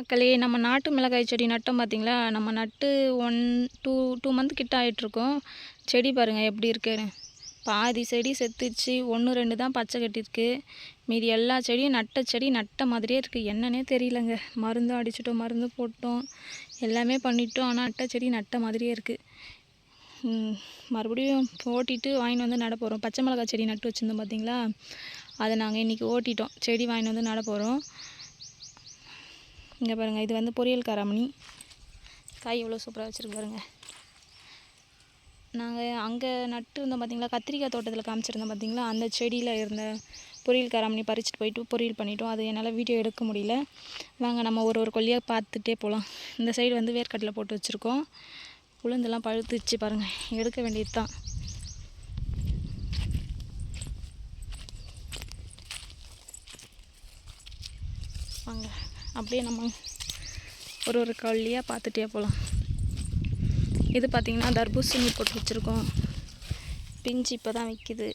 மக்களே நம்ம நாட்டு மிளகாய் செடி நட்டோம் பார்த்தீங்களா நம்ம நட்டு ஒன் டூ டூ மந்த் கிட்ட ஆயிட்டிருக்கோம். செடி பாருங்கள் எப்படி இருக்குன்னு. பாதி செடி செத்துச்சு ஒன்று ரெண்டு தான் பச்சை கட்டியிருக்கு. மீதி எல்லா செடியும் நட்ட செடி நட்ட மாதிரியே இருக்குது என்னன்னே தெரியலங்க. மருந்தும் அடிச்சிட்டோம் மருந்து போட்டோம். எல்லாமே பண்ணிட்டோம் ஆனால் நட்ட செடி நட்ட மாதிரியே இருக்குது மறுபடியும் ஓட்டிட்டு வாங்கிட்டு வந்து நட போகிறோம் பச்சை மிளகாய் செடி நட்டு வச்சுருந்தோம் பார்த்தீங்களா அதை நாங்கள் இன்றைக்கி ஓட்டிட்டோம். செடி வாங்கிட்டு வந்து நட போகிறோம் இங்கே பாருங்கள் இது வந்து பொரியல் காராமணி. காய் எவ்வளோ சூப்பராக வச்சுருக்கு பாருங்க. நாங்கள் அங்கே நட்டு இருந்தோம் பார்த்தீங்களா கத்திரிக்காய் தோட்டத்தில் காமிச்சிருந்தோம் பார்த்தீங்களா அந்த செடியில் இருந்த பொரியல் காராமணி பறிச்சுட்டு போயிட்டு பொரியல் பண்ணிட்டோம். அது என்னால் வீடியோ எடுக்க முடியல. வாங்க நம்ம ஒரு ஒரு கொல்லியாக பார்த்துட்டே போகலாம் இந்த சைடு வந்து வேர்க்கடலை போட்டு வச்சுருக்கோம். உளுந்தெல்லாம் பழுத்துச்சு பாருங்கள் எடுக்க வேண்டியது தான். வாங்க. அப்படியே நம்ம ஒரு ஒரு கல்லியாக பார்த்துட்டே போகலாம். இது பார்த்திங்கன்னா தர்பூசணி போட்டு வச்சுருக்கோம். பிஞ்சு இப்போ தான் விற்கிது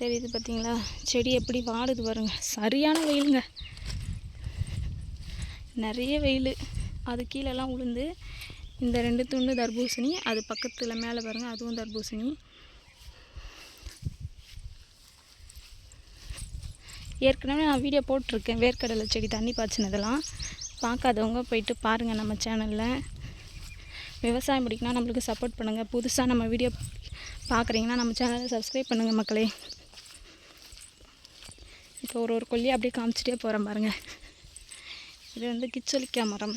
தெரியுது பார்த்தீங்களா? செடி எப்படி வாடுது பாருங்க. சரியான வெயிலுங்க. நிறைய வெயில். அது கீழெல்லாம் உளுந்து இந்த ரெண்டு துண்டு தர்பூசணி அது பக்கத்தில் மேலே பாருங்கள் அதுவும் தர்பூசணி. ஏற்கனவே நான் வீடியோ போட்டிருக்கேன். வேர்க்கடலை செடி தண்ணி பாய்ச்சினதெல்லாம். பார்க்காதவங்க போயிட்டு பாருங்கள் நம்ம சேனலில். விவசாயம் பிடிக்குன்னா நம்மளுக்கு சப்போர்ட் பண்ணுங்கள் புதுசாக நம்ம வீடியோ பார்க்குறீங்கன்னா நம்ம சேனலை சப்ஸ்கிரைப் பண்ணுங்கள் மக்களே. இப்போ ஒரு ஒரு கொல்லியை அப்படியே காமிச்சிட்டே போகிறேன் பாருங்கள் இது வந்து கிச்சலிக்காய் மரம்.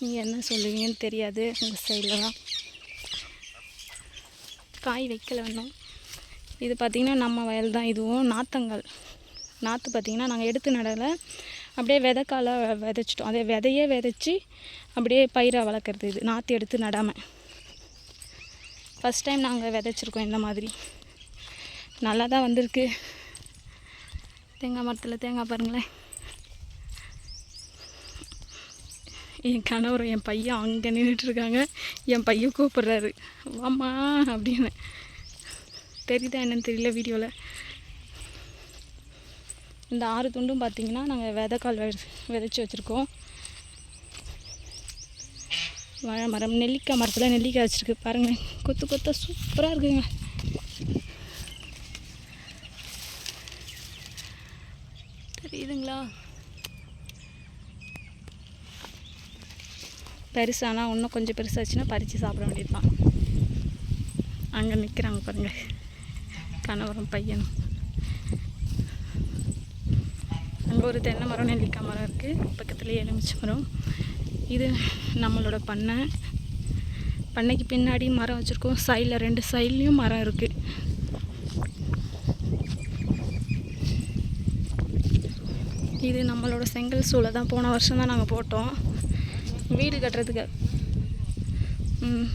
நீங்கள் என்ன சொல்லுவீங்கன்னு தெரியாது. உங்கள் சைட்லலாம் காய் வைக்கல வேணும் இது பார்த்திங்கன்னா நம்ம வயல் தான். இதுவும் நாத்தங்கள். நாற்று பார்த்திங்கன்னா நாங்கள் எடுத்து நடலை. அப்படியே விதைக்கால விதைச்சிட்டோம். அதே விதையே விதைச்சி அப்படியே பயிராக வளர்க்குறது இது. நாற்று எடுத்து நடாமல் ஃபஸ்ட் டைம் நாங்கள் விதைச்சிருக்கோம் இந்த மாதிரி. நல்லா தான் வந்திருக்கு. தேங்காய் மரத்தில் தேங்காய் பாருங்களேன். என் கணவர் என் பையன் அங்கே நின்றுட்டுருக்காங்க என் பையன் கூப்பிட்றாரு. வாமா அப்படின்னு. தெரியுதா என்னன்னு தெரியல வீடியோவில் இந்த ஆறு துண்டும் பார்த்திங்கன்னா நாங்கள் விதைக்கால் வெ விதைச்சி வச்சுருக்கோம். வாழை மரம் நெல்லிக்காய் மரத்தில் நெல்லிக்காய் வச்சுருக்கு. பாருங்கள் கொத்து கொத்தா சூப்பராக இருக்குங்க. தெரியுதுங்களா? பெருசானா இன்னும் கொஞ்சம் பெருசாச்சுன்னா பறித்து சாப்பிட வேண்டியது தான் அங்கே நிற்கிறாங்க பாருங்கள் கணவரும் பையனும் அங்கே ஒரு தென்னை மரம் நெல்லிக்காய் மரம் இருக்குது பக்கத்துலேயே எலுமிச்சை மரம். இது நம்மளோட பண்ணை. பண்ணைக்கு பின்னாடி மரம் வச்சுருக்கோம். சைடில் ரெண்டு சைட்லேயும் மரம் இருக்குது இது நம்மளோட செங்கல் சூளை தான். போன வருஷம் தான் நாங்கள் போட்டோம். வீடு கட்டுறதுக்கு ம்,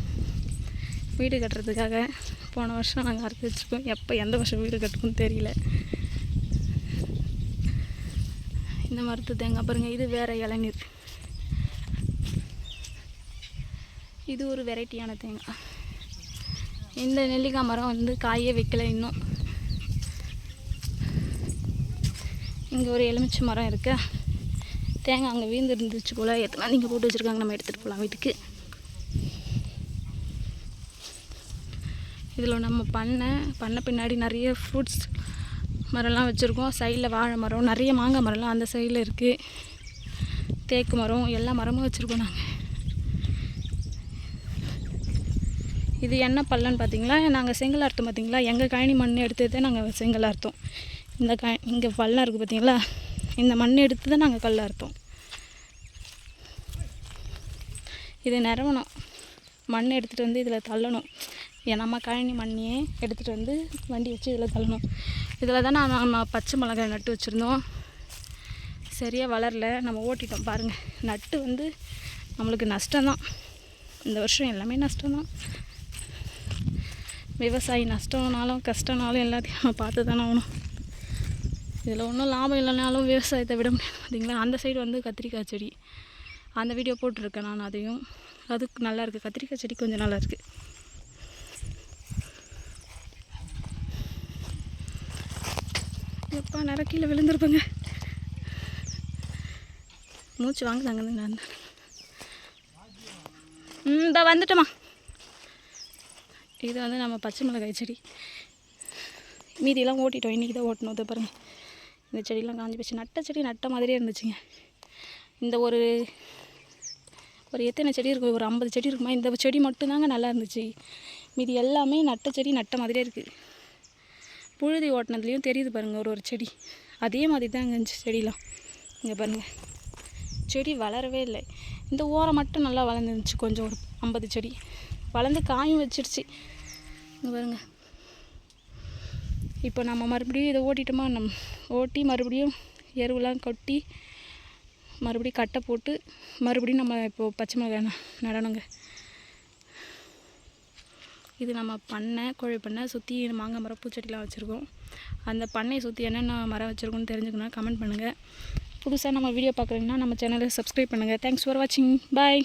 வீடு கட்டுறதுக்காக. போன வருஷம் நாங்கள் அறுத்து வச்சுருக்கோம் எப்போ எந்த வருஷம் வீடு கட்டுக்கும் தெரியல. இந்த மரத்து தேங்காய் பாருங்கள் இது வேறு இளநீர். இது ஒரு வெரைட்டியான தேங்காய். இந்த நெல்லிக்காய் மரம் வந்து காயே வைக்கல இன்னும். இங்கே ஒரு எலுமிச்சை மரம் இருக்கு. தேங்காய் அங்கே வீழ்ந்து இருந்துச்சு போல். எத்தனை நீங்கள் போட்டு வச்சுருக்காங்க நம்ம எடுத்துகிட்டு போகலாம் வீட்டுக்கு. இதில் நம்ம பண்ணை பண்ணை பின்னாடி நிறைய ஃப்ரூட்ஸ் மரம்லாம் வச்சுருக்கோம். சைடில் வாழை மரம் நிறைய மாங்காய் மரம்லாம் அந்த சைடில் இருக்குது தேக்கு மரம் எல்லா மரமும் வச்சுருக்கோம் நாங்கள் இது என்ன பள்ளம்னு பார்த்தீங்களா? நாங்கள் செங்கல் அறுத்தோம் பார்த்தீங்களா? எங்கள் கழனி மண் எடுத்து தான் நாங்கள் செங்கல் அறுத்தோம் இந்த க இங்கே பள்ளம் இருக்குது பார்த்தீங்களா? இந்த மண் எடுத்து தான் நாங்கள் கல் அறுத்தோம் இது நிறவணும் மண் எடுத்துகிட்டு வந்து இதில் தள்ளணும். நம்ம கழனி மண்ணையே எடுத்துகிட்டு வந்து வண்டி வச்சு இதில் தள்ளணும். இதில் தான் நான் நம்ம பச்சை மிளகாய் நட்டு வச்சுருந்தோம். சரியாக வளரல. நம்ம ஓட்டிட்டோம் பாருங்கள் நட்டு வந்து நம்மளுக்கு நஷ்டம்தான். இந்த வருஷம் எல்லாமே நஷ்டம்தான். விவசாயி நஷ்டம்னாலும் கஷ்டம்னாலும் எல்லாத்தையும் நம்ம பார்த்து தானே ஆகணும். இதில் ஒன்றும் லாபம் இல்லைனாலும் விவசாயத்தை விட முடியாது. பார்த்தீங்களா அந்த சைடு வந்து கத்திரிக்காய் செடி. அந்த வீடியோ போட்டிருக்கேன் நான் அதையும். அதுக்கு நல்லா இருக்குது கத்திரிக்காய் செடி கொஞ்சம் நல்லா இருக்குது எப்பா நேரம் கீழே விழுந்துருப்பேங்க. மூச்சு வாங்குதாங்க நான். ம் இந்த வந்துட்டோமா. இது வந்து நம்ம பச்சை மிளகாய் செடி. மீதியெல்லாம் ஓட்டிட்டோம். இன்றைக்கி தான் ஓட்டணும். இதை பாருங்கள் இந்த செடியெலாம் காஞ்சி போச்சு. நட்ட செடி நட்ட மாதிரியே இருந்துச்சுங்க. இந்த ஒரு ஒரு எத்தனை செடி இருக்குது ஒரு ஐம்பது செடி இருக்குமா? இந்த செடி மட்டும்தாங்க நல்லா இருந்துச்சு. மீதி எல்லாமே நட்ட செடி நட்ட மாதிரியே இருக்குது புழுதி ஓட்டினதுலேயும் தெரியுது பாருங்கள் ஒரு ஒரு செடி. அதே மாதிரி தான் இருந்துச்சு செடிலாம். இங்கே பாருங்கள் செடி வளரவே இல்லை. இந்த ஓரம் மட்டும் நல்லா வளர்ந்துருந்துச்சு கொஞ்சம் ஒரு ஐம்பது செடி. வளர்ந்து காயும் வச்சிருச்சு. இங்கே பாருங்கள் இப்போ நம்ம மறுபடியும் இதை ஓட்டிட்டோமா நம் ஓட்டி மறுபடியும் எருவெலாம் கொட்டி மறுபடியும் கட்டை போட்டு மறுபடியும் நம்ம இப்போது பச்சை மிளகாய் நடணுங்க. இது நம்ம பண்ணை கோழி பண்ணை சுற்றி மாங்காய் மரம் பூச்செடிலாம் வச்சுருக்கோம். அந்த பண்ணையை சுற்றி என்னென்ன மரம் வச்சுருக்கோன்னு தெரிஞ்சுக்கணும் கமெண்ட் பண்ணுங்கள் புதுசாக நம்ம வீடியோ பார்க்குறீங்கன்னா நம்ம சேனலை சப்ஸ்கிரைப் பண்ணுங்கள் தேங்க்ஸ் ஃபார் வாட்சிங் பாய்